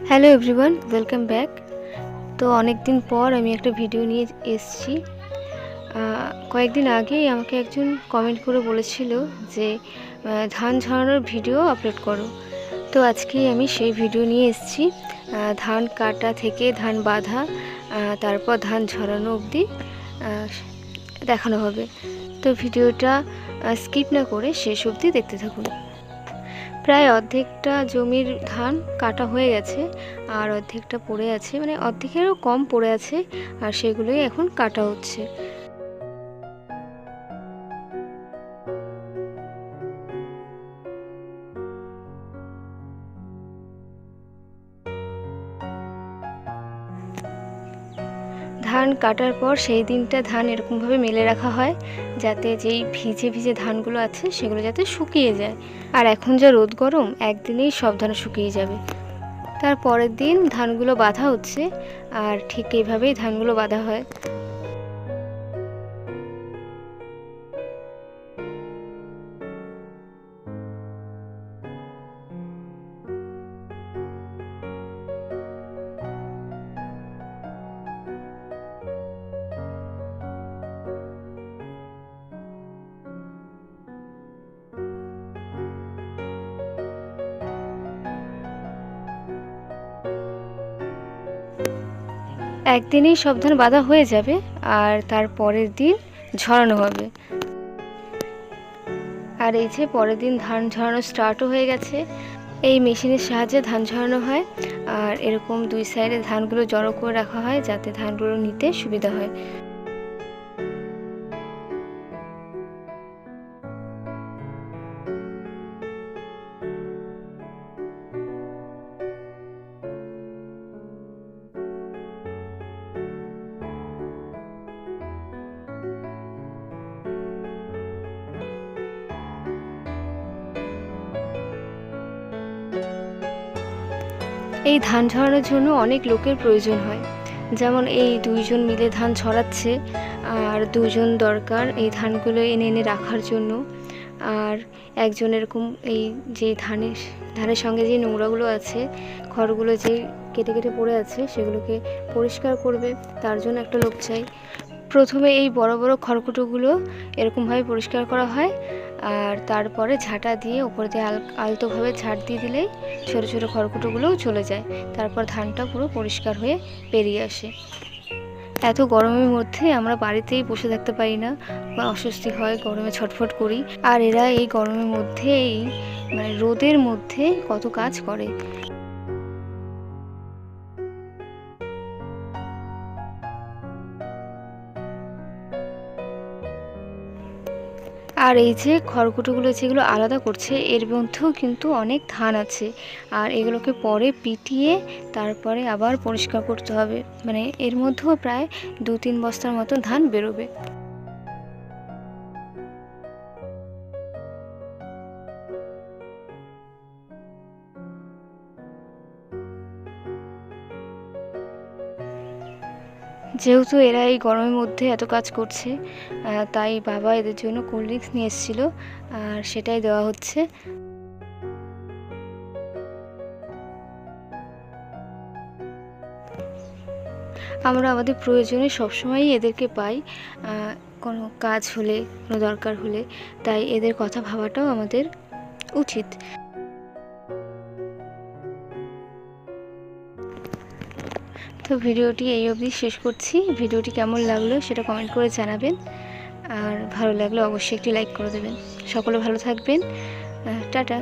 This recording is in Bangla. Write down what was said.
হ্যালো এভরিওয়ান ওয়েলকাম ব্যাক তো অনেক দিন পর আমি একটা ভিডিও নিয়ে এসেছি। কয়েকদিন আগেই আমাকে একজন কমেন্ট করে বলেছিল যে ধান ঝরানোর ভিডিও আপলোড করো। তো আজকে আমি সেই ভিডিও নিয়ে এসেছি। ধান কাটা থেকে ধান বাঁধা তারপর ধান ঝরানো অবধি দেখানো হবে। তো ভিডিওটা স্কিপ না করে শেষ অবধি দেখতে থাকুন। প্রায় অর্ধেকটা জমির ধান কাটা হয়ে গেছে আর অর্ধেকটা পড়ে আছে মানে অর্ধেকেরও কম পড়ে আছে আর সেগুলোই এখন কাটা হচ্ছে। ধান কাটার পর সেই দিনটা ধান এরকমভাবে মেলে রাখা হয়, যাতে যেই ভিজে ভিজে ধানগুলো আছে সেগুলো যাতে শুকিয়ে যায়। আর এখন যা রোদ গরম, একদিনেই সব ধান শুকিয়ে যাবে। তার পরের দিন ধানগুলো বাঁধা হচ্ছে, আর ঠিক এইভাবেই ধানগুলো বাঁধা হয়। একদিনেই সব ধান বাঁধা হয়ে যাবে আর তার পরের দিন ঝরানো হবে। আর এই যে পরের দিন ধান ঝরানো স্টার্টও হয়ে গেছে। এই মেশিনের সাহায্যে ধান ঝরানো হয়। আর এরকম দুই সাইডে ধানগুলো জড়ো করে রাখা হয় যাতে ধানগুলো নিতে সুবিধা হয়। এই ধান ঝরানোর জন্য অনেক লোকের প্রয়োজন হয়। যেমন এই দুইজন মিলে ধান ছড়াচ্ছে আর দুজন দরকার এই ধানগুলো এনে এনে রাখার জন্য। আর একজন এরকম এই যে ধানের ধানের সঙ্গে যে নোংরাগুলো আছে, খড়গুলো যে কেটে কেটে পড়ে আছে, সেগুলোকে পরিষ্কার করবে। তার জন্য একটা লোক চাই। প্রথমে এই বড় বড় খড়কুটোগুলো এরকমভাবে পরিষ্কার করা হয় আর তারপরে ঝাঁটা দিয়ে উপর দিয়ে আল আলতোভাবে ঝাঁট দিয়ে দিলেই ছোটো ছোটো খড়কুটোগুলোও চলে যায়। তারপর ধানটা পুরো পরিষ্কার হয়ে বেরিয়ে আসে। এত গরমের মধ্যে আমরা বাড়িতেই বসে থাকতে পারি না, বা অস্বস্তি হয়, গরমে ছটফট করি। আর এরা এই গরমের মধ্যেই মানে রোদের মধ্যে কত কাজ করে। আর এই যে খড়কুটোগুলো যেগুলো আলাদা করছে, এর মধ্যেও কিন্তু অনেক ধান আছে। আর এগুলোকে পরে পিটিয়ে তারপরে আবার পরিষ্কার করতে হবে। মানে এর মধ্যেও প্রায় দু তিন বস্তার মতো ধান বেরোবে। যেহেতু এরা এই গরমের মধ্যে এত কাজ করছে তাই বাবা এদের জন্য কোল্ড ড্রিঙ্কস নিয়ে এসেছিল, আর সেটাই দেওয়া হচ্ছে। আমরা আমাদের প্রয়োজনে সবসময়ই এদেরকে পাই কোনো কাজ হলে, কোনো দরকার হলে, তাই এদের কথা ভাবাটাও আমাদের উচিত। তো ভিডিওটি এই অবধি শেষ করছি। ভিডিওটি কেমন লাগল সেটা কমেন্ট করে জানাবেন। আর ভালো লাগলে অবশ্যই একটি লাইক করে দেবেন। সকলে ভালো থাকবেন। টাটা।